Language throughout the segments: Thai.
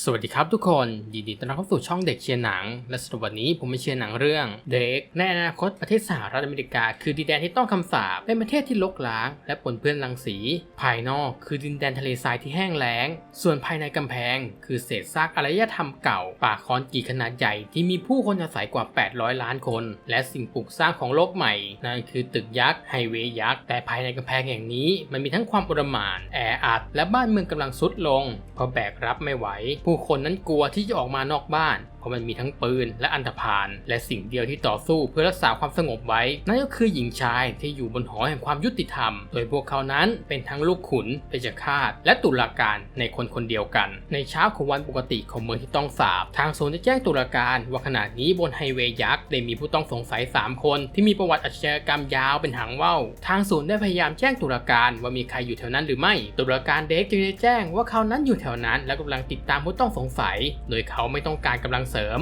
สวัสดีครับทุกคนยินดีต้อนรับเข้าสู่ช่องเด็กเชียร์หนัง และสำหรับวันนี้ผมมาเชียร์หนังเรื่องเด็กในอนาคตประเทศสหรัฐอเมริกา คือดินแดนที่ต้องคำสาปเป็นประเทศที่ลกล้าง และปนเปื้อนรังสี ภายนอกคือดินแดนทะเลทรายที่แห้งแล้ง ส่วนภายในกำแพง คือเศษซากอารยธรรมเก่า ป่าคอนกีขนาดใหญ่ที่มีผู้คนอาศัยกว่า 800 ล้านคน และสิ่งปลูกสร้างของโลกใหม่นั่นคือตึกยักษ์ไฮเวย์ยักษ์แต่ภายในกำแพงแห่งนี้ มันมีทั้งความอุรมานแออัดและบ้านเมืองกำลังทรุดลงเพราะแบกรับไม่ไหวผู้คนนั้นกลัวที่จะออกมานอกบ้านเพราะมันมีทั้งปืนและอันธพาลและสิ่งเดียวที่ต่อสู้เพื่อรักษาความสงบไว้ นั่นก็คือหญิงชายที่อยู่บนหอแห่งความยุติธรรม โดยพวกเขานั้นเป็นทั้งลูกขุนเพชฌฆาต และตุลาการในคนคนเดียวกัน ในเช้าของวันปกติของเมืองที่ต้องสาบ ทางศูนย์จะแจ้งตุลาการว่าขณะนี้บนไฮเวย์ยักษ์ได้มีผู้ต้องสงสัย 3 คน ที่มีประวัติอาชญากรรมยาวเป็นหางว่าวทางศูนย์ได้พยายามแจ้งตุลาการว่ามีใครอยู่แถวนั้นหรือไม่ ตุลาการเด็กจึงได้แจ้งว่าเขานั้นอยู่แถวนั้น และกำลังติดตามผู้ต้องสงสัย โดยเขาไม่ต้องการกำลังเสริม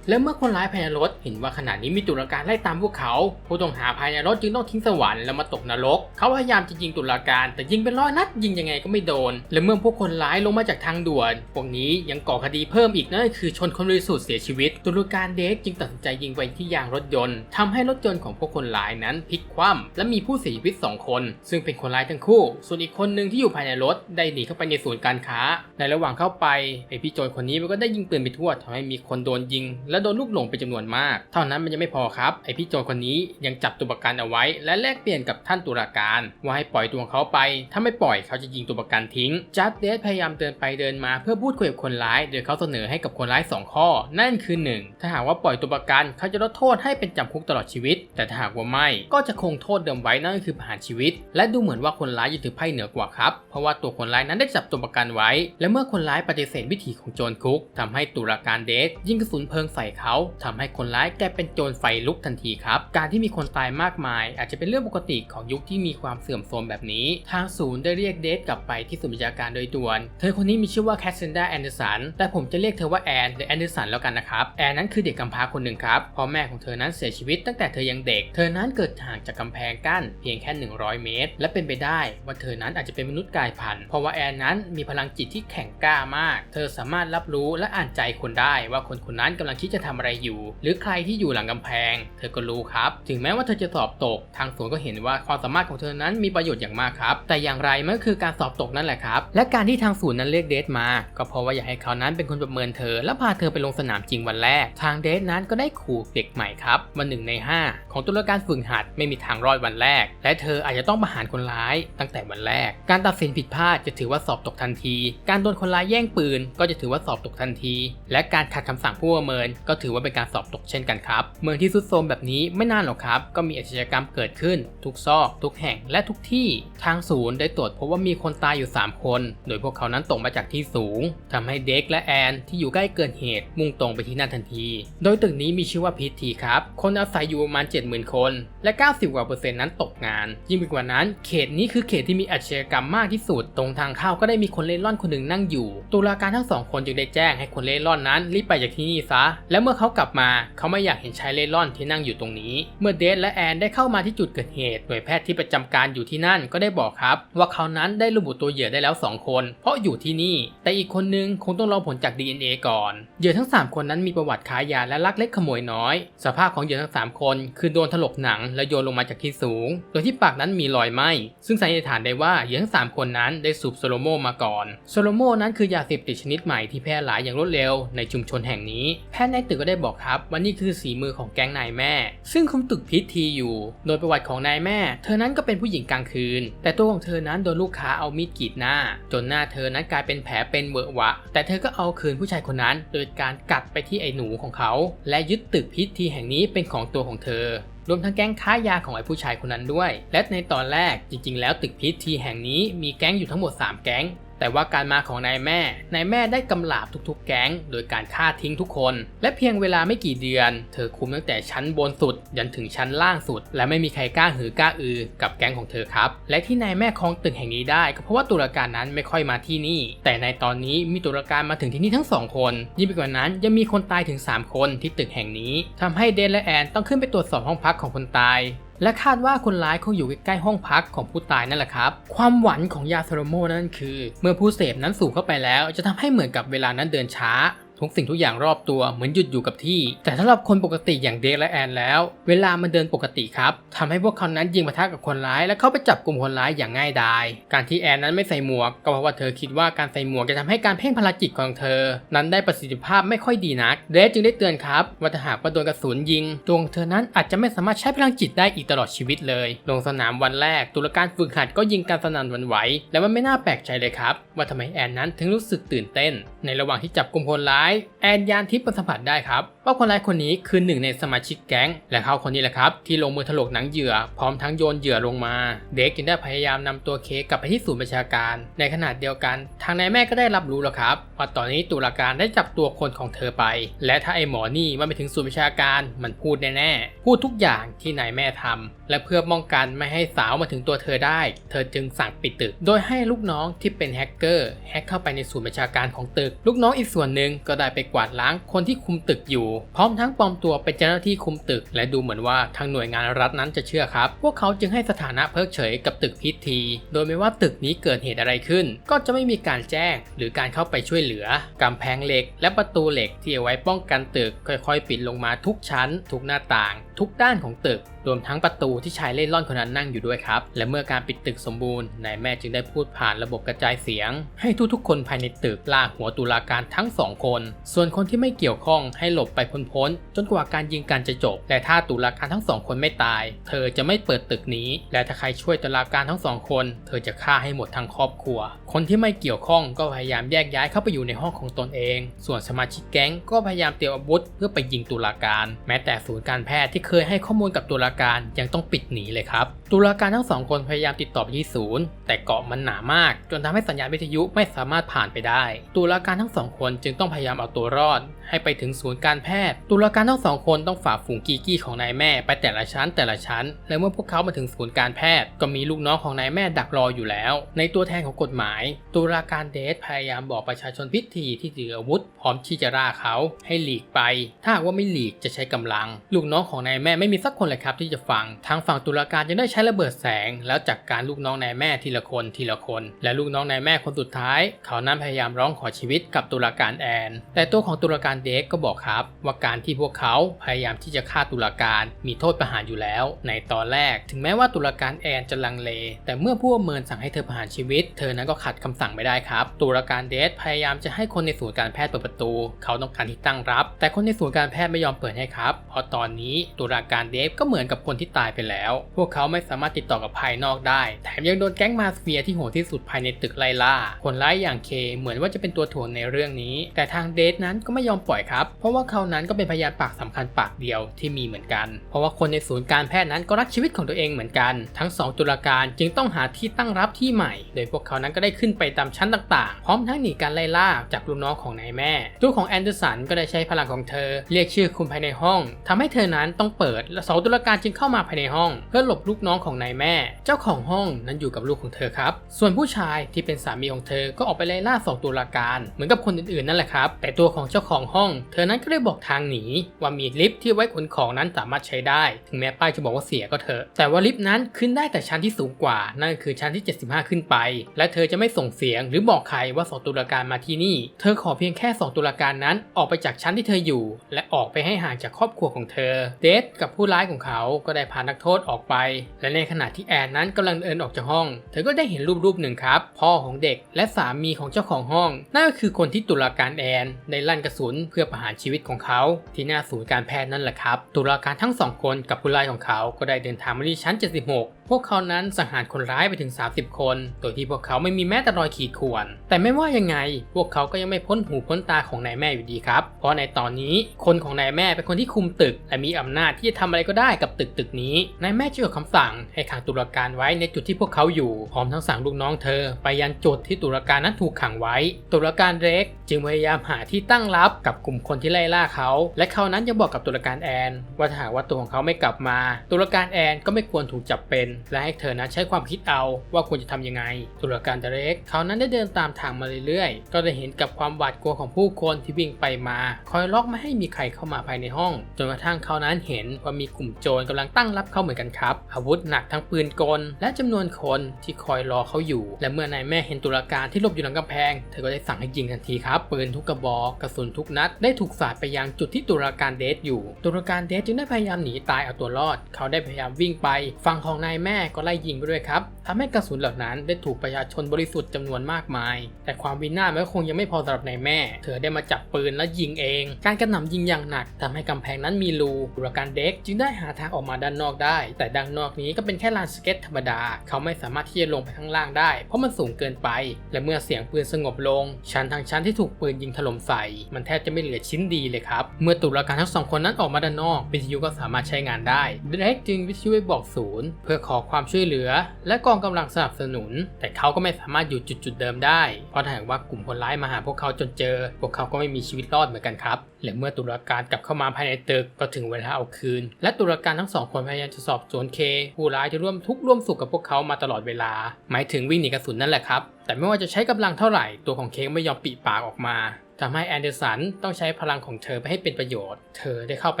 และเมื่อคนร้ายภายในรถเห็นว่าขณะนี้มีตุลาการไล่ตามพวกเขา ผู้ต้องหาภายในรถจึงต้องทิ้งสวรรค์แล้วมาตกนรก เขาพยายามจะยิงตุลาการ แต่ยิงเป็นร้อยนัดยิงยังไงก็ไม่โดน และเมื่อพวกคนร้ายลงมาจากทางด่วน พวกนี้ยังก่อคดีเพิ่มอีกนั่นคือชนคนบริสุทธิ์เสียชีวิต ตุลาการเด็กจึงตัดสินใจยิงไปที่ยางรถยนต์ทำให้รถยนต์ของพวกคนร้ายนั้นพลิกคว่ำและมีผู้เสียชีวิตสองคน ซึ่งเป็นคนร้ายทั้งคู่ ส่วนอีกคนหนึ่งที่อยู่ภายในรถได้หนีเข้าไปในศูนย์การค้า ในระหว่างเข้าไปไอพี่โจรคนนี้มันก็ได้ยิงปืนไปทั่วทำให้มีคนโดนยิงและโดนลูกหลงเป็นจำนวนมาก เท่านั้นมันยังไม่พอครับ ไอพี่โจรคนนี้ยังจับตัวประกันเอาไว้ และแลกเปลี่ยนกับท่านตุลาการว่าให้ปล่อยตัวเขาไป ถ้าไม่ปล่อยเขาจะยิงตัวประกันทิ้ง จัดเดสพยายามเดินไปเดินมาเพื่อพูดคุยกับคนร้าย โดยเขาเสนอให้กับคนร้าย 2 ข้อ นั่นคือ 1 ถ้าหากว่าปล่อยตัวประกันเขาจะลดโทษให้เป็นจำคุกตลอดชีวิต แต่ถ้าหากว่าไม่ก็จะคงโทษเดิมไว้นั่นก็คือประหารชีวิต และดูเหมือนว่าคนร้ายจะถือไพ่เหนือกว่าครับเพราะว่าตัวคนร้ายนั้นได้จับตัวประกันไว้ และเมื่อคนร้ายปฏิเสธวิถีของโจรคุกทำให้ตุลาการเดสยิงกระสุนเพลิงใสเขาทำให้คนร้ายกลายเป็นโจรไฟลุกทันทีครับ การที่มีคนตายมากมาย อาจจะเป็นเรื่องปกติของยุคที่มีความเสื่อมโทรมแบบนี้ ทางศูนย์ได้เรียกเดทกลับไปที่ศูนย์บัญชาการโดยด่วน เธอคนนี้มีชื่อว่าแคสเซนดาแอนเดอร์สัน แต่ผมจะเรียกเธอว่าแอนหรือแอนเดอร์สันแล้วกันนะครับ แอนนั้นคือเด็กกำพร้าคนหนึ่งครับ พ่อแม่ของเธอนั้นเสียชีวิตตั้งแต่เธอยังเด็ก เธอนั้นเกิดห่างจากกำแพงกั้นเพียงแค่ 100 เมตร และเป็นไปได้ว่าเธอนั้นอาจจะเป็นมนุษย์กายพันธุ์ เพราะว่าแอนนั้นมีพลังจิตที่แข็งกล้ามาก เธอสามารถรับรู้และอ่านใจคนได้ว่าคนคนนั้นกำลังคิดจะทำอะไรอยู่ หรือใครที่อยู่หลังกำแพง เธอก็รู้ครับ ถึงแม้ว่าเธอจะสอบตก ทางศูนย์ก็เห็นว่าความสามารถของเธอนั้นมีประโยชน์อย่างมากครับ แต่อย่างไรมันก็คือการสอบตกนั่นแหละครับ และการที่ทางศูนย์นั้นเรียกเดทมา ก็เพราะว่าอยากให้เขานั้นเป็นคนประเมินเธอ และพาเธอไปลงสนามจริงวันแรก ทางเดทนั้นก็ได้ขู่เด็กใหม่ครับวันหนึ่งใน 5 ของตุลาการฝึกหัดไม่มีทางรอดวันแรก และเธออาจจะต้องประหารคนร้ายตั้งแต่วันแรก การตัดสินผิดพลาดจะถือว่าสอบตกทันที การโดนคนร้ายแย่งปืน ก็จะถือว่าสอบตกทันที และการขัดคำสั่งผู้ประเมินก็ถือว่าเป็นการสอบตกเช่นกันครับ เมืองที่สุดโทรมแบบนี้ไม่นานหรอกครับ ก็มีอาชญากรรมเกิดขึ้น ทุกซอก ทุกแห่งและทุกที่ ทางศูนย์ได้ตรวจพบว่ามีคนตายอยู่ 3 คน โดยพวกเขานั้นตกมาจากที่สูงทำให้เด็กและแอนที่อยู่ใกล้เกิดเหตุ มุ่งตรงไปที่นั่นทันที โดยตึกนี้มีชื่อว่าพีทีครับ คนอาศัยอยู่ประมาณ 70,000 คน และ 90กว่าเปอร์เซ็นต์นั้นตกงาน ยิ่งไปกว่านั้น เขตนี้คือเขตที่มีอาชญากรรมมากที่สุด ตรงทางเข้าก็ได้มีคนเล่ร่อนคนหนึ่งนั่งอยู่ ตุลาการทั้งสองคนจึงได้แจ้งให้คนเล่ร่อนนั้นรีบไปจากที่นี่ซะและเมื่อเขากลับมาเขาไม่อยากเห็นชายเล่ร่อนที่นั่งอยู่ตรงนี้ เมื่อเดทและแอนได้เข้ามาที่จุดเกิดเหตุ หน่วยแพทย์ที่ประจำการอยู่ที่นั่นก็ได้บอกครับ ว่าเขานั้นได้ระบุตัวเหยื่อได้แล้ว 2 คน เพราะอยู่ที่นี่ แต่อีกคนนึงคงต้องรอผลจาก DNA ก่อน เหยื่อทั้ง 3 คนนั้นมีประวัติค้ายาและลักเล็กขโมยน้อย สภาพของเหยื่อทั้ง 3 คนคือโดนถลกหนังและโยนลงมาจากที่สูง โดยที่ปากนั้นมีรอยไหมซึ่งสันนิษฐานได้ว่าเหยื่อทั้ง 3 คนนั้นได้สูบโซโลโมมาก่อน โซโลโมนั้นคือยาเสพติดชนิดใหม่ที่แพร่หลายอย่างรวดเร็วในชุมชนแห่งนี้แพทย์ตึกก็ได้บอกครับว่านี่คือสีมือของแก๊งนายแม่ ซึ่งคุมตึกพิษทีอยู่ โดยประวัติของนายแม่ เธอนั้นก็เป็นผู้หญิงกลางคืน แต่ตัวของเธอนั้นโดนลูกค้าเอามีดกรีดหน้า จนหน้าเธอนั้นกลายเป็นแผลเป็นเวอะวะ แต่เธอก็เอาคืนผู้ชายคนนั้น โดยการกัดไปที่ไอ้หนูของเขา และยึดตึกพิษทีแห่งนี้เป็นของตัวของเธอรวมทั้งแก๊งค้ายาของไอ้ผู้ชายคนนั้นด้วย และในตอนแรกจริงๆ แล้วตึกพิษทีแห่งนี้มีแก๊งอยู่ทั้งหมด 3 แก๊ง แต่ว่าการมาของนายแม่ นายแม่ได้กำลาบทุกๆ แก๊ง โดยการฆ่าทิ้งทุกคน และเพียงเวลาไม่กี่เดือน เธอคุมตั้งแต่ชั้นบนสุด ยันถึงชั้นล่างสุด และไม่มีใครกล้าหือกล้าอือ กับแก๊งของเธอครับ และที่นายแม่ครองตึกแห่งนี้ได้ก็เพราะว่าตุลาการนั้นไม่ค่อยมาที่นี่ แต่ในตอนนี้มีตุลาการมาถึงที่นี่ทั้งสองคน ยิ่งไปกว่านั้นยังมีคนตายถึง 3 คนที่ตึกแห่งนี้ทำให้เดนและแอนต้องขึ้นไปตรวจสอบห้องพักของคนตาย และคาดว่าคนร้ายคงอยู่ใกล้ๆห้องพักของผู้ตายนั่นแหละครับ ความหวังของยาโซโลโมนั่นคือ เมื่อผู้เสพนั้นสูบเข้าไปแล้ว จะทำให้เหมือนกับเวลานั้นเดินช้า ทุกสิ่งทุกอย่างรอบตัวเหมือนหยุดอยู่กับที่ แต่สำหรับคนปกติอย่างเดกและแอนแล้ว เวลามันเดินปกติครับทำให้พวกเขานั้นยิงปะทะกับคนร้าย และเข้าไปจับกลุ่มคนร้ายอย่างง่ายดาย การที่แอนนั้นไม่ใส่หมวก ก็เพราะว่าเธอคิดว่าการใส่หมวกจะทำให้การเพ่งพลังจิตของเธอ นั้นได้ประสิทธิภาพไม่ค่อยดีนักเดกจึงได้เตือนครับว่าถ้าหากว่าโดนกระสุนยิงตัวงเธอนั้นอาจจะไม่สามารถใช้พลังจิตได้อีกตลอดชีวิตเลย ลงสนามวันแรกตุลการฝึกหัดก็ยิงการสนั่นวันไหว และมันไม่น่าแปลกใจเลยครับว่าทำไมแอนนั้นถึงรู้สึกตื่นเต้น ในระหว่างที่จับกลุ่มคนร้ายแอนยานทิพย์สัมผัสได้ครับว่าคนร้ายคนนี้คือหนึ่งในสมาชิกแก๊ง และเขาคนนี้แหละครับที่ลงมือถลกหนังเหยื่อ พร้อมทั้งโยนเหยื่อลงมา เด็กจึงได้พยายามนำตัวเคกกลับไปที่ศูนย์ประชาการ ในขณะเดียวกัน ทางนายแม่ก็ได้รับรู้แล้วครับว่าตอนนี้ตุลาการได้จับตัวคนของเธอไป และถ้าไอหมอนี่มันไปถึงศูนย์ประชาการมันพูดแน่ๆพูดทุกอย่างที่นายแม่ทำและเพื่อป้องกันไม่ให้สาวมาถึงตัวเธอได้ เธอจึงสั่งปิดตึก โดยให้ลูกน้องที่เป็นแฮกเกอร์แฮกเข้าไปในศูนย์ประชาการของตึก ลูกน้องอีกส่วนหนึ่งก็ได้ไปกวาดล้างคนที่คุมตึกอยู่ พร้อมทั้งปลอมตัวเป็นเจ้าหน้าที่คุมตึก และดูเหมือนว่าทางหน่วยงานรัฐนั้นจะเชื่อครับ พวกเขาจึงให้สถานะเพิกเฉยกับตึกพิธี โดยไม่ว่าตึกนี้เกิดเหตุอะไรขึ้น ก็จะไม่มีการแจ้ง หรือการเข้าไปช่วยเหลือกำแพงเหล็ก และประตูเหล็กที่เอาไว้ป้องกันตึก ค่อยๆ ปิดลงมาทุกชั้น ทุกหน้าต่าง ทุกด้านของตึกรวมทั้งประตูที่ชายเล่ร่อนคนนั้นนั่งอยู่ด้วยครับ และเมื่อการปิดตึกสมบูรณ์นายแม่จึงได้พูดผ่านระบบกระจายเสียง ให้ทุกๆคนภายในตึกลากหัวตุลาการทั้งสองคน ส่วนคนที่ไม่เกี่ยวข้องให้หลบไปพ้นๆจนกว่าการยิงกันจะจบ แต่ถ้าตุลาการทั้งสองคนไม่ตาย เธอจะไม่เปิดตึกนี้ และถ้าใครช่วยตุลาการทั้งสองคน เธอจะฆ่าให้หมดทั้งครอบครัว คนที่ไม่เกี่ยวข้องก็พยายามแยกย้ายเข้าไปอยู่ในห้องของตนเอง ส่วนสมาชิกแก๊งก็พยายามเตรียมอาวุธเพื่อไปยิงตุลาการ แม้แต่ศูนย์การแพทย์ที่เคยให้ข้อมูลกับตุลาการยังต้องปิดหนีเลยครับ ตุลาการทั้งสองคนพยายามติดต่อไปที่ศูนย์ แต่เกาะมันหนามาก จนทำให้สัญญาณวิทยุไม่สามารถผ่านไปได้ ตุลาการทั้งสองคนจึงต้องพยายามเอาตัวรอด ให้ไปถึงศูนย์การแพทย์ ตุลาการทั้งสองคนต้องฝ่าฝูงกีกี้ของนายแม่ไปแต่ละชั้นแต่ละชั้น และเมื่อพวกเขามาถึงศูนย์การแพทย์ ก็มีลูกน้องของนายแม่ดักรออยู่แล้ว ในตัวแทนของกฎหมาย ตุลาการเดทพยายามบอกประชาชนพิธีที่ถืออาวุธ พร้อมที่จะร่าเขาให้หลีกไป ถ้าว่าไม่หลีกจะใช้กำลัง ลูกน้องของนายแม่ไม่มีสักคนเลยครับที่จะฟัง ทางฝั่งตุลาการยังได้ใช้ระเบิดแสง แล้วจัดกการลูกน้องนายแม่ทีละคนทีละคน และลูกน้องนายแม่คนสุดท้าย เขานั้นพยายามร้องขอชีวิตกับตุลาการแอน แต่ตัวของตุลาการเดกก็บอกครับ ว่าการที่พวกเขาพยายามที่จะฆ่าตุลาการมีโทษประหารอยู่แล้ว ในตอนแรก ถึงแม้ว่าตุลาการแอนจะลังเล แต่เมื่อผู้อำนวยสั่งให้เธอประหารชีวิต เธอนั้นก็ขัดคำสั่งไม่ได้ครับ ตุลาการเดทพยายามจะให้คนในศูนย์การแพทย์เปิดประตู เขาต้องการที่ตั้งรับ แต่คนในศูนย์การแพทย์ไม่ยอมเปิดให้ครับเพราะตอนนี้ตุลาการเดฟก็เหมือนกับคนที่ตายไปแล้ว พวกเขาไม่สามารถติดต่อกับภายนอกได้ แถมยังโดนแก๊งมาเฟียที่โหดที่สุดภายในตึกไล่ล่า คนร้ายอย่างเคเหมือนว่าจะเป็นตัวถ่วงในเรื่องนี้ แต่ทางเดทนั้นก็ไม่ยอมอยครับ เพราะว่าเขานั้นก็เป็นพยานปากสำคัญปากเดียวที่มีเหมือนกัน เพราะว่าคนในศูนย์การแพทย์นั้นก็รักชีวิตของตัวเองเหมือนกัน ทั้งสองตุลาการจึงต้องหาที่ตั้งรับที่ใหม่ โดยพวกเขานั้นก็ได้ขึ้นไปตามชั้นต่างๆ พร้อมทั้งหนีการไล่ล่าจากลูกน้องของนายแม่ ตัวของแอนเดอร์สันก็ได้ใช้พลังของเธอ เรียกชื่อคุณภายในห้องทำให้เธอนั้นต้องเปิด และสองตุลาการจึงเข้ามาภายในห้อง เพื่อหลบลูกน้องของนายแม่ เจ้าของห้องนั้นอยู่กับลูกของเธอครับ ส่วนผู้ชายที่เป็นสามีของเธอก็ออกไปไล่ล่าสองตุลาการ เหมือนกับคนอื่นๆนั่นแหละครับ แต่ตัวของเจ้าของห้องเธอนั้นก็ได้บอกทางหนีว่ามีลิฟต์ที่ไว้ขนของนั้นสามารถใช้ได้ ถึงแม้ป้ายจะบอกว่าเสียก็เถอะ แต่ว่าลิฟต์นั้นขึ้นได้แต่ชั้นที่สูงกว่า นั่นคือชั้นที่ 75 ขึ้นไป และเธอจะไม่ส่งเสียงหรือบอกใครว่าสองตุลาการมาที่นี่ เธอขอเพียงแค่สองตุลาการนั้นออกไปจากชั้นที่เธออยู่ และออกไปให้ห่างจากครอบครัวของเธอ เดทกับผู้ร้ายของเขาก็ได้พานักโทษออกไป และในขณะที่แอนนั้นกำลังเดินออกจากห้อง เธอก็ได้เห็นรูปรูปหนึ่งครับ พ่อของเด็กและสามีของเจ้าของห้อง นั่นก็คือคนที่ตุลาการแอน ได้ลั่นกระสุนเพื่อประหารชีวิตของเขาที่หน้าศูนย์การแพทย์นั่นแหละครับตุลาการทั้งสองคนกับผู้ร้ายของเขาก็ได้เดินทางมาที่ชั้น 76 พวกเขานั้นสังหารคนร้ายไปถึง 30 คน โดยที่พวกเขาไม่มีแม้แต่รอยขีดข่วน แต่ไม่ว่ายังไง พวกเขาก็ยังไม่พ้นหูพ้นตาของนายแม่อยู่ดีครับ เพราะในตอนนี้คนของนายแม่เป็นคนที่คุมตึก และมีอำนาจที่จะทำอะไรก็ได้กับตึกตึกนี้ นายแม่จึงออกคำสั่งให้ขังตุลาการไว้ในจุดที่พวกเขาอยู่พร้อมทั้งสั่งลูกน้องเธอ ไปยันจุดที่ตุลาการนั้นถูกขังไว้ ตุลาการเร็กจึงพยายามหาที่ตั้งรับกับกลุ่มคนที่ไล่ล่าเขา และเขานั้นยังบอกกับตุลาการแอน ว่าถ้าหากว่าตัวของเขาไม่กลับมา ตุลาการแอนก็ไม่ควรถูกจับเป็นและให้เธอนั้นใช้ความคิดเอาว่าควรจะทำยังไงตุลาการเดเรกเขานั้นได้เดินตามทางมาเรื่อยๆ ก็ได้เห็นกับความหวาดกลัวของผู้คนที่วิ่งไปมา คอยล็อกไม่ให้มีใครเข้ามาภายในห้อง จนกระทั่งเขานั้นเห็นว่ามีกลุ่มโจรกำลังตั้งรับเขาเหมือนกันครับ อาวุธหนักทั้งปืนกล และจำนวนคนที่คอยรอเขาอยู่ และเมื่อนายแม่เห็นตุลาการที่หลบอยู่หลังกำแพง เธอก็ได้สั่งให้ยิงทันทีครับ ปืนทุกกระบอกกระสุนทุกนัด ได้ถูกสาดไปยังจุดที่ตุลาการเดทอยู่ ตุลาการเดทจึงได้พยายามหนีตายเอาตัวรอด เขาได้พยายามวิ่งไปฝั่งของนายแม่ม่ก็ไล่ยิงไปด้วยครับทำให้กระสุนเหล่านั้นได้ถูกประชาชนบริสุทธิ์จำนวนมากมาย แต่ความวินาศมันก็คงยังไม่พอสำหรับนายแม่ เธอได้มาจับปืนและยิงเอง การกระหน่ำยิงอย่างหนักทำให้กำแพงนั้นมีรูตุลการเด็กจึงได้หาทางออกมาด้านนอกได้ แต่ด้านนอกนี้ก็เป็นแค่ลานสเก็ตธรรมดา เขาไม่สามารถที่จะลงไปข้างล่างได้ เพราะมันสูงเกินไป และเมื่อเสียงปืนสงบลง ชั้นทางชั้นที่ถูกปืนยิงถล่มใส่ มันแทบจะไม่เหลือชิ้นดีเลยครับ เมื่อตุลาการทั้งสองคนนั้นออกมาด้านนอกวิทยุก็สามารถใช้งานได้เด็กจึงวิทยุไปบอกศูนย์ เพื่อขอความช่วยเหลือ และกองกำลังสนับสนุน แต่เขาก็ไม่สามารถอยู่จุดจุดเดิมได้ เพราะถ้าหากว่ากลุ่มคนร้ายมาหาพวกเขาจนเจอ พวกเขาก็ไม่มีชีวิตรอดเหมือนกันครับ และเมื่อตุลาการกลับเข้ามาภายในตึกก็ถึงเวลาเอาคืน และตุลาการทั้งสองคนพยายามจะสอบสวนเคผู้ร้ายที่ร่วมทุกข์ร่วมสุขกับพวกเขามาตลอดเวลา หมายถึงวิ่งหนีกระสุนนั่นแหละครับ แต่ไม่ว่าจะใช้กำลังเท่าไหร่ตัวของเคก็ไม่ยอมปิปากออกมาทำให้แอนเดอร์สันต้องใช้พลังของเธอไปให้เป็นประโยชน์ เธอได้เข้าไป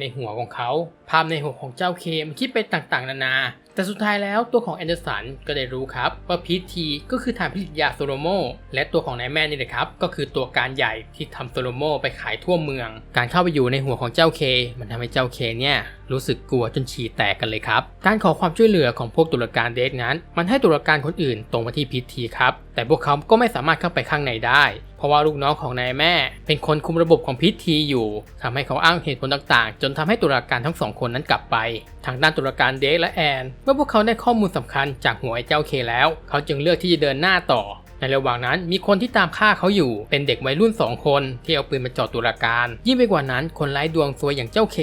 ในหัวของเขา ภาพในหัวของเจ้าเคมนคิดไปต่างๆ นานา แต่สุดท้ายแล้วตัวของแอนเดอร์สันก็ได้รู้ครับ ว่าพีทีก็คือฐานผลิตยาโซโลโม และตัวของนายแม่นี่แหละครับ ก็คือตัวการใหญ่ที่ทำโซโลโมไปขายทั่วเมือง การเข้าไปอยู่ในหัวของเจ้าเค มันทำให้เจ้าเคเนี่ยรู้สึกกลัวจนฉี่แตกกันเลยครับ การขอความช่วยเหลือของพวกตุลาการเดทนั้น มันให้ตุลาการคนอื่นตรงมาที่พีทีครับ แต่พวกเขาก็ไม่สามารถเข้าไปข้างในได้ เพราะว่าลูกน้องของนายแม่ เป็นคนคุมระบบของพิธีอยู่ทำให้เขาอ้างเหตุผลต่างๆ จนทำให้ตุลาการทั้งสองคนนั้นกลับไป ทางด้านตุลาการเดกและแอน เมื่อพวกเขาได้ข้อมูลสำคัญจากหัวไอ้เจ้าเคแล้ว เขาจึงเลือกที่จะเดินหน้าต่อ ในระหว่างนั้นมีคนที่ตามฆ่าเขาอยู่เป็นเด็กวัยรุ่น 2 คนที่เอาปืนมาจ่อตุลาการ ยิ่งไปกว่านั้นคนไร้ดวงซวยอย่างเจ้าเค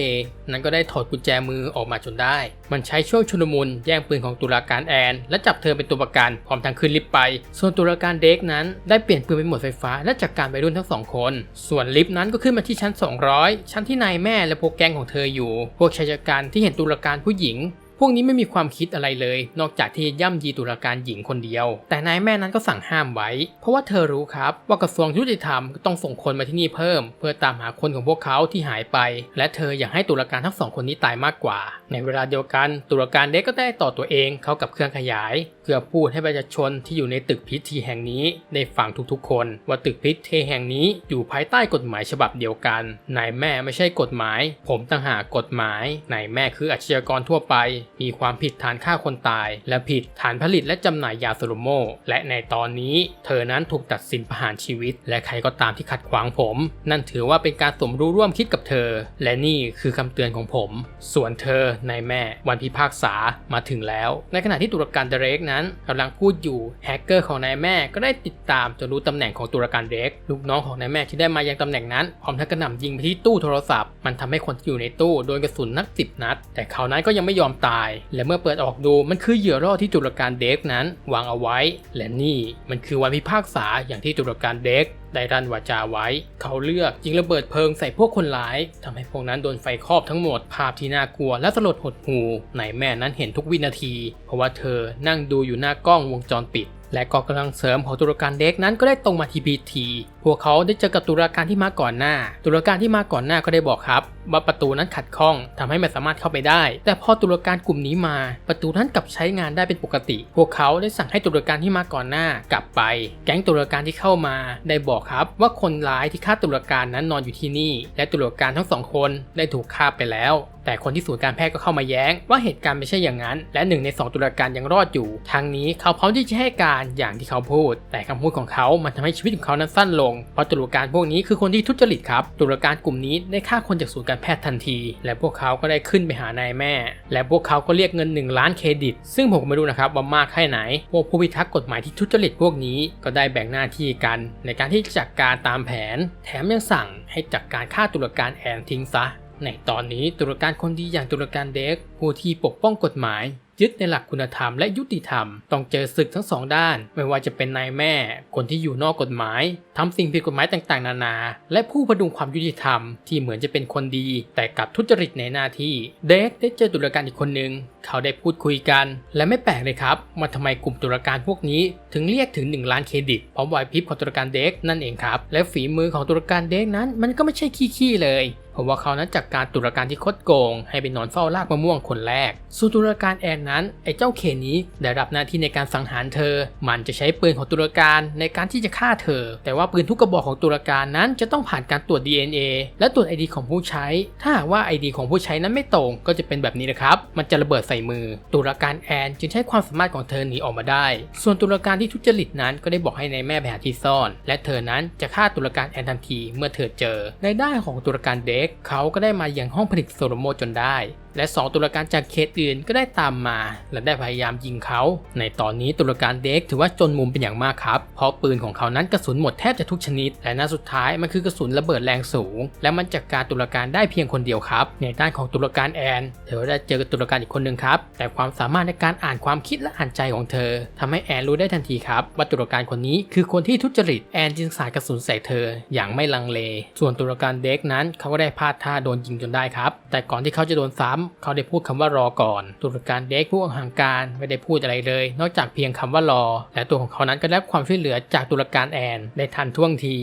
นั้นก็ได้ถอดกุญแจมือออกมาจนได้ มันใช้ช่วงชุลมุนแย่งปืนของตุลาการแอน และจับเธอเป็นตัวประกันพร้อมทั้งขึ้นลิฟต์ไป ส่วนตุลาการเด็กนั้นได้เปลี่ยนปืนเป็นหมดไฟฟ้า และจัดการวัยรุ่นทั้งสองคน ส่วนลิฟต์นั้นก็ขึ้นมาที่ชั้น 200 ชั้นที่นายแม่และพวกแก๊งของเธออยู่ พวกชายชะกันที่เห็นตุลาการผู้หญิง พวกนี้ไม่มีความคิดอะไรเลย นอกจากที่ย่ำยีตุลาการหญิงคนเดียว แต่นายแม่นั้นก็สั่งห้ามไว้ เพราะว่าเธอรู้ครับ ว่ากระทรวงยุติธรรมต้องส่งคนมาที่นี่เพิ่ม เพื่อตามหาคนของพวกเขาที่หายไป และเธออยากให้ตุลาการทั้งสองคนนี้ตายมากกว่า ในเวลาเดียวกันตุลาการเด็กก็ได้ต่อตัวเองเข้ากับเครื่องขยาย พื่อพูดให้ประชาชนที่อยู่ในตึกพิธีแห่งนี้ได้ฟังทุกๆ คน ว่าตึกพิธีแห่งนี้อยู่ภายใต้กฎหมายฉบับเดียวกัน นายแม่ไม่ใช่กฎหมาย ผมต่างหากกฎหมาย นายแม่คืออาชญากรทั่วไป มีความผิดฐานฆ่าคนตาย และผิดฐานผลิตและจำหน่ายยาโซโลโม และในตอนนี้ เธอนั้นถูกตัดสินประหารชีวิต และใครก็ตามที่ขัดขวางผม นั่นถือว่าเป็นการสมรู้ร่วมคิดกับเธอ และนี่คือคำเตือนของผม ส่วนเธอนายแม่วันพิพากษามาถึงแล้ว ในขณะที่ตุลาการเดเรกนั้นกำลังพูดอยู่แฮกเกอร์ของนายแม่ก็ได้ติดตามจนรู้ตำแหน่งของตุลาการเด็กลูกน้องของนายแม่ที่ได้มายังตำแหน่งนั้นพร้อมทั้งกระหน่ำยิงไปที่ตู้โทรศัพท์ มันทำให้คนที่อยู่ในตู้โดนกระสุนนักสิบนัด แต่เขานั้นก็ยังไม่ยอมตาย และเมื่อเปิดออกดูมันคือเหยื่อรอที่ตุลาการเด็กนั้นวางเอาไว้ และนี่มันคือวันพิพากษาอย่างที่ตุลาการเด็กได้รันวาจาไว้ เขาเลือกยิงระเบิดเพลิงใส่พวกคนร้ายทำให้พวกนั้นโดนไฟครอบทั้งหมด ภาพที่น่ากลัวและสลดหดหูนายแม่นั้นเห็นทุกวินาที เพราะว่าเธอนั่งดูอยู่หน้ากล้องวงจรปิด และกองกำลังเสริมของตุรการเด็กนั้นก็ได้ตรงมาที่พีที วกเขาได้เจอกับตุลาการที่มาก่อนหน้า ตุลาการที่มาก่อนหน้าก็ได้บอกครับ ว่าประตูนั้นขัดข้องทำให้ไม่สามารถเข้าไปได้ แต่พอตุลาการกลุ่มนี้มา ประตูนั้นกลับใช้งานได้เป็นปกติ พวกเขาได้สั่งให้ตุลาการที่มาก่อนหน้ากลับไป แก๊งตุลาการที่เข้ามา ได้บอกครับ ว่าคนร้ายที่ฆ่าตุลาการนั้นนอนอยู่ที่นี่ และตุลาการทั้งสองคนได้ถูกฆ่าไปแล้วแต่คนที่ศูนย์การแพทย์ก็เข้ามาแย้ง ว่าเหตุการณ์ไม่ใช่อย่างนั้น และหนึ่งในสองตุลาการยังรอดอยู่ ทางนี้เขาพร้อมที่จะให้การอย่างที่เขาพูด แต่คำพูดของเขามันทำให้ชีวิตของเขานั้นสั้นลงเพราะตุลาการพวกนี้คือคนที่ทุจริตครับ ตุลาการกลุ่มนี้ได้ฆ่าคนจากศูนย์การแพทย์ทันที และพวกเขาก็ได้ขึ้นไปหานายแม่ และพวกเขาก็เรียกเงิน 1 ล้านเครดิต ซึ่งผมก็ไม่รู้นะครับว่ามากแค่ไหน พวกผู้พิทักษ์กฎหมายที่ทุจริตพวกนี้ก็ได้แบ่งหน้าที่กัน ในการที่จะจัดการตามแผน แถมยังสั่งให้จัดการฆ่าตุลาการแอนทิ้งซะ ในตอนนี้ตุลาการคนดีอย่างตุลาการเด็กผู้ที่ปกป้องกฎหมาย ยึดในหลักคุณธรรมและยุติธรรม ต้องเจอศึกทั้งสองด้าน ไม่ว่าจะเป็นนายแม่ คนที่อยู่นอกกฎหมายทำสิ่งผิดกฎหมายต่างๆ นานา และผู้พดุงความยุติธรรมที่เหมือนจะเป็นคนดี แต่กลับทุจริตในหน้าที่ เด็กได้เจอตุลาการอีกคนหนึ่งเขาได้พูดคุยกัน และไม่แปลกเลยครับว่าทำไมกลุ่มตุลาการพวกนี้ ถึงเรียกถึง 1 ล้านเครดิตพราะไหวพริบของตุลาการเด็กนั่นเองครับและฝีมือของตุลาการเด็กนั้นมันก็ไม่ใช่ขี้ๆเลย เพราะว่าเขานั้นจากการตุลาการที่คดโกง ให้ไปนอนเฝ้ารากมะม่วงคนแรกส่วนตุลาการแอนนั้นไอ้เจ้าเคนนี้ได้รับหน้าที่ในการสังหารเธอ มันจะใช้ปืนของตุลาการในการที่จะฆ่าเธอ แต่ว่าปืนทุกกระบอกของตุลาการนั้นจะต้องผ่านการตรวจ DNA และตรวจ ID ของผู้ใช้ ถ้าหากว่า ID ของผู้ใช้นั้นไม่ตรงก็จะเป็นแบบนี้นะครับมันจะระเบิดใส่มือ ตุลาการแอนจึงใช้ความสามารถของเธอหนีออกมาได้ ส่วนตุลาการที่ทุจริตนั้นก็ได้บอกให้ในายแม่ไปหาที่ซ่อน และเธอนั้นจะฆ่าตุลาการแอนทันทีเมื่อเธอเจอ ในด้านของตุลาการเด็กเขาก็ได้มาอย่างห้องผลิตโซโลโมจนได้ และ 2 ตุลาการจากเขตอื่นก็ได้ตามมา และได้พยายามยิงเขา ในตอนนี้ตุลาการเด็กถือว่าจนมุมเป็นอย่างมากครับ เพราะปืนของเขานั้นกระสุนหมดแทบจะทุกชนิด และนัดสุดท้ายมันคือกระสุนระเบิดแรงสูง และมันจัดการตุลาการได้เพียงคนเดียวครับ ในด้านของตุลาการแอน เธอได้เจอกับตุลาการอีกคนหนึ่งครับ แต่ความสามารถในการอ่านความคิดและอ่านใจของเธอทำให้แอนรู้ได้ทันทีครับว่าตุลาการคนนี้คือคนที่ทุจริตแอนจึงสาดกระสุนใส่เธอ อย่างไม่ลังเล ส่วนตุลาการเด็กนั้นเขาก็ได้พลาดท่าโดนยิงจนได้ครับ แต่ก่อนที่เขาจะโดนซ้ำเขาได้พูดคำว่ารอก่อน ตุลการเด็กผู้ห่างการไม่ได้พูดอะไรเลย นอกจากเพียงคำว่ารอ และตัวของเขานั้นก็ได้รับความช่วยเหลือจากตุลการแอนได้ทันท่วงที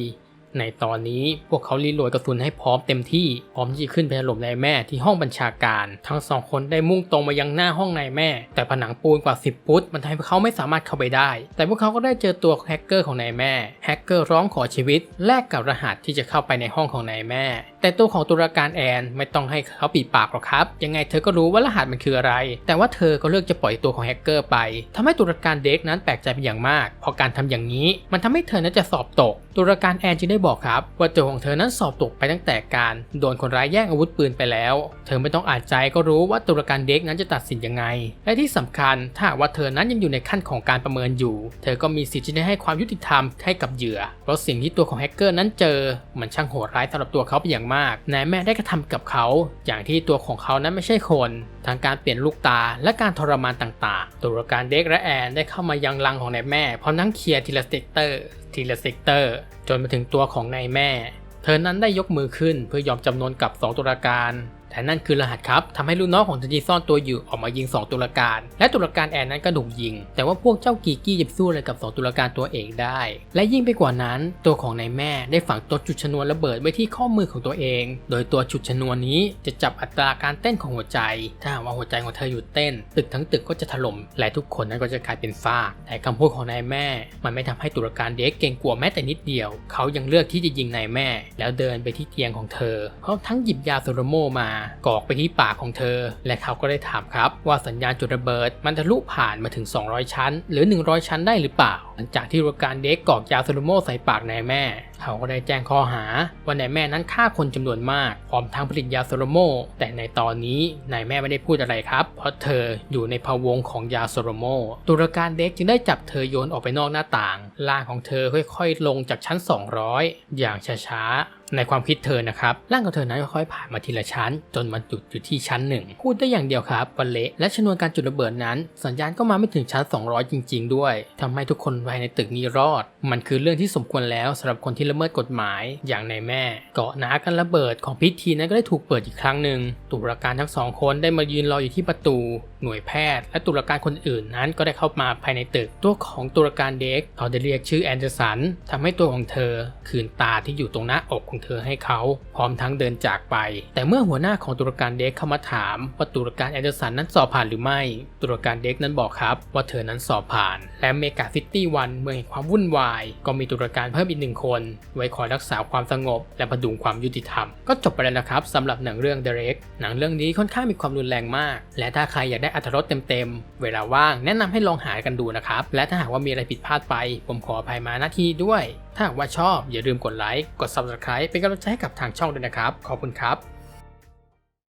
ในตอนนี้พวกเขารีโหลดกระสุนให้พร้อมเต็มที่พร้อมที่จะขึ้นไปถล่มนายแม่ที่ห้องบัญชาการ ทั้งสองคนได้มุ่งตรงมายังหน้าห้องนายแม่ แต่ผนังปูนกว่า 10 ฟุตมันทำให้พวกเขาไม่สามารถเข้าไปได้ แต่พวกเขาก็ได้เจอตัวแฮกเกอร์ของนายแม่แฮกเกอร์ร้องขอชีวิตแลกกับรหัสที่จะเข้าไปในห้องของนายแม่ แต่ตัวของตุลาการแอนไม่ต้องให้เขาปิดปากหรอกครับ ยังไงเธอก็รู้ว่ารหัสมันคืออะไร แต่ว่าเธอก็เลือกจะปล่อยตัวของแฮกเกอร์ไปทำให้ตุลาการเด็กนั้นแปลกใจเป็นอย่างมาก เพราะการทำอย่างนี้ มันทำให้เธอนั้นจะสอบตก ตุลาการแอนจึงได้บอกครับ ว่าตัวของเธอนั้นสอบตกไปตั้งแต่การโดนคนร้ายแย่งอาวุธปืนไปแล้ว เธอไม่ต้องอ่านใจก็รู้ว่าตุลาการเด็กนั้นจะตัดสินยังไง และที่สำคัญถ้าว่าเธอนั้นยังอยู่ในขั้นของการประเมินอยู่ เธอก็มีสิทธิ์ที่จะให้ความยุติธรรมให้กับเหยื่อ เพราะสิ่งที่ตัวของแฮกเกอร์นั้นเจอมันช่างโหดร้ายสำหรับตัวเขาเป็นอย่างมากนายแม่ได้กระทำกับเขา อย่างที่ตัวของเขานั้นไม่ใช่คน ทางการเปลี่ยนลูกตาและการทรมานต่างๆ ตุลาการเด็กและแอนได้เข้ามายังรังของนายแม่พร้อมทั้งเคลียร์ทีละเซกเตอร์ทีละเซกเตอร์ จนมาถึงตัวของนายแม่ เธอนั้นได้ยกมือขึ้นเพื่อยอมจำนวนกับ2ตุลาการ แต่นั่นคือรหัสครับทำให้ลูกน้องของเธอที่ซ่อนตัวอยู่ออกมายิง 2 ตุลาการ และตุลาการแอนนั้นก็ถูกยิง แต่ว่าพวกเจ้ากีกี้จะสู้อะไรกับ 2 ตุลาการตัวเองได้ และยิ่งไปกว่านั้น ตัวของนายแม่ได้ฝังตัวจุดชนวนระเบิดไว้ที่ข้อมือของตัวเอง โดยตัวจุดชนวนนี้จะจับอัตราการเต้นของหัวใจ ถ้าว่าหัวใจของเธอหยุดเต้น ตึกทั้งตึกก็จะถล่มและทุกคนนั้นก็จะกลายเป็นฟาแต่คำพูดของนายแม่ มันไม่ทำให้ตุลาการเด็กเก่งกลัวแม้แต่นิดเดียว เขายังเลือกที่จะยิงนายแม่ แล้วเดินไปที่เตียงของเธอพร้อมทั้งหยิบยาโซโรโมมากอกไปที่ปากของเธอ และเขาก็ได้ถามครับ ว่าสัญญาณจุดระเบิดมันทะลุผ่านมาถึง 200 ชั้น หรือ 100 ชั้นได้หรือเปล่า หลังจากที่ตุลาการเด็กกอกยาโซโรโมใส่ปากนายแม่ เขาก็ได้แจ้งข้อหา ว่านายแม่นั้นฆ่าคนจำนวนมากพร้อมทั้งผลิตยาโซโลโมแต่ในตอนนี้นายแม่ไม่ได้พูดอะไรครับ เพราะเธออยู่ในภาวงของยาโซโลโมตุลาการเด็กจึงได้จับเธอโยนออกไปนอกหน้าต่าง ร่างของเธอค่อยๆ ลงจากชั้น 200 อย่างช้าๆ ในความคิดเธอนะครับร่างของเธอนั้นค่อยๆผ่านมาทีละชั้น จนมันจุดอยู่ที่ชั้นหนึ่งพูดได้อย่างเดียวครับวันเละและชนวนการจุดระเบิดนั้น สัญญาณก็มาไม่ถึงชั้น 200 จริง ๆ ด้วยทำให้ทุกคนภายในตึกนี้รอด มันคือเรื่องที่สมควรแล้วสำหรับคนที่ละเมิดกฎหมายอย่างในแม่ เกาะนากันระเบิดของพิธีนั้นก็ได้ถูกเปิดอีกครั้งหนึ่งตุลาการทั้งสองคนได้มายืนรออยู่ที่ประตู หน่วยแพทย์ และตุลาการคนอื่นนั้นก็ได้เข้ามาภายในตึกตัวของตุลาการเด็กเขาได้เรียกชื่อแอนเดอร์สันทำให้ตัวของเธอ คืนตาที่อยู่ตรงหน้าอกของเธอให้เขาพร้อมทั้งเดินจากไป แต่เมื่อหัวหน้าของตุลาการเด็กเข้ามาถามว่าตุลาการแอนเดอร์สันนั้นสอบผ่านหรือไม่ ตุลาการเด็กนั้นบอกครับว่าเธอนั้นสอบผ่าน และเมกาซิตี้วันเมืองแห่งความวุ่นวาย ก็มีตุลาการเพิ่มอีกหนึ่งคน ไว้คอยรักษาความสงบ และพดุงความยุติธรรม ก็จบไปแล้วนะครับสำหรับหนังเรื่อง Direct หนังเรื่องนี้ค่อนข้างมีความรุนแรงมาก และถ้าใครอยากได้อรรรสเต็มๆเวลาว่างแนะนำให้ลองหากันดูนะครับและถ้าหากว่ามีอะไรผิดพลาดไป ผมขออภัยมาณที่ด้วย ถ้าหากว่าชอบอย่าลืมกดไลค์ กด Subscribe เป็นกำลังใจให้กับทางช่องด้วยนะครับ ขอบคุณครับ